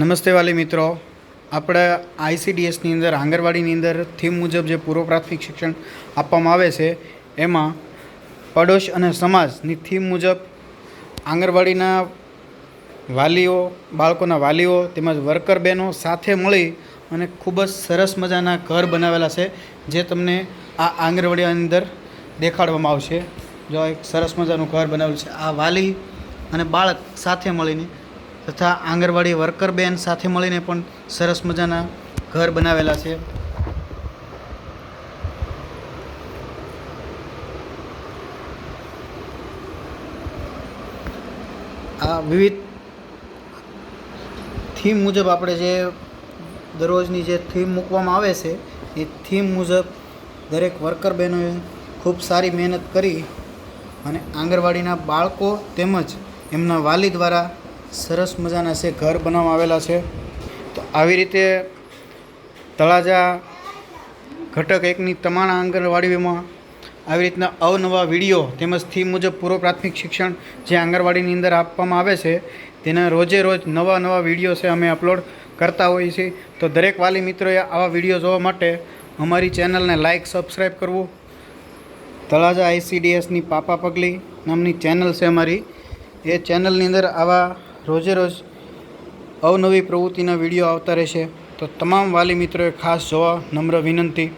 નમસ્તે વાલી મિત્રો. આપણે આઈસીડીએસની અંદર, આંગણવાડીની અંદર થીમ મુજબ જે પૂર્વ પ્રાથમિક શિક્ષણ આપવામાં આવે છે, એમાં પડોશ અને સમાજની થીમ મુજબ આંગણવાડીના વાલીઓ, બાળકોના વાલીઓ તેમજ વર્કર બહેનો સાથે મળી અને ખૂબ જ સરસ મજાના ઘર બનાવેલા છે, જે તમને આ આંગણવાડીની અંદર દેખાડવામાં આવશે. જો એક સરસ મજાનું ઘર બનાવેલું છે. આ વાલી અને બાળક સાથે મળીને તથા આંગણવાડી વર્કર બેન સાથે મળીને પણ સરસ મજાના ઘર બનાવેલા છે. આ વિવિધ થીમ મુજબ આપણે જે દરરોજની જે થીમ મૂકવામાં આવે છે, એ થીમ મુજબ દરેક વર્કર બહેનોએ ખૂબ સારી મહેનત કરી અને આંગણવાડીના બાળકો તેમજ એમના વાલી દ્વારા સરસ મજાના છે, ઘર બનાવવામાં આવેલા છે. તો આવી રીતે તળાજા ઘટક એકની તમામ આંગણવાડીઓમાં આવી રીતના અવનવા વીડિયો તેમજ થીમ મુજબ પૂર્વ પ્રાથમિક શિક્ષણ જે આંગણવાડીની અંદર આપવામાં આવે છે, તેના રોજે રોજ નવા નવા વીડિયો છે અમે અપલોડ કરતા હોઈએ છીએ. તો દરેક વાલી મિત્રોએ આવા વીડિયો જોવા માટે અમારી ચેનલને લાઇક સબસ્ક્રાઈબ કરવું. તળાજા આઈસીડીએસની પાપા પગલી નામની ચેનલ છે અમારી. એ ચેનલની અંદર આવા રોજે રોજ અવનવી પ્રવૃત્તિના વીડિયો આવતા રહેશે. તો તમામ વાલી મિત્રોએ ખાસ જોવા નમ્ર વિનંતી.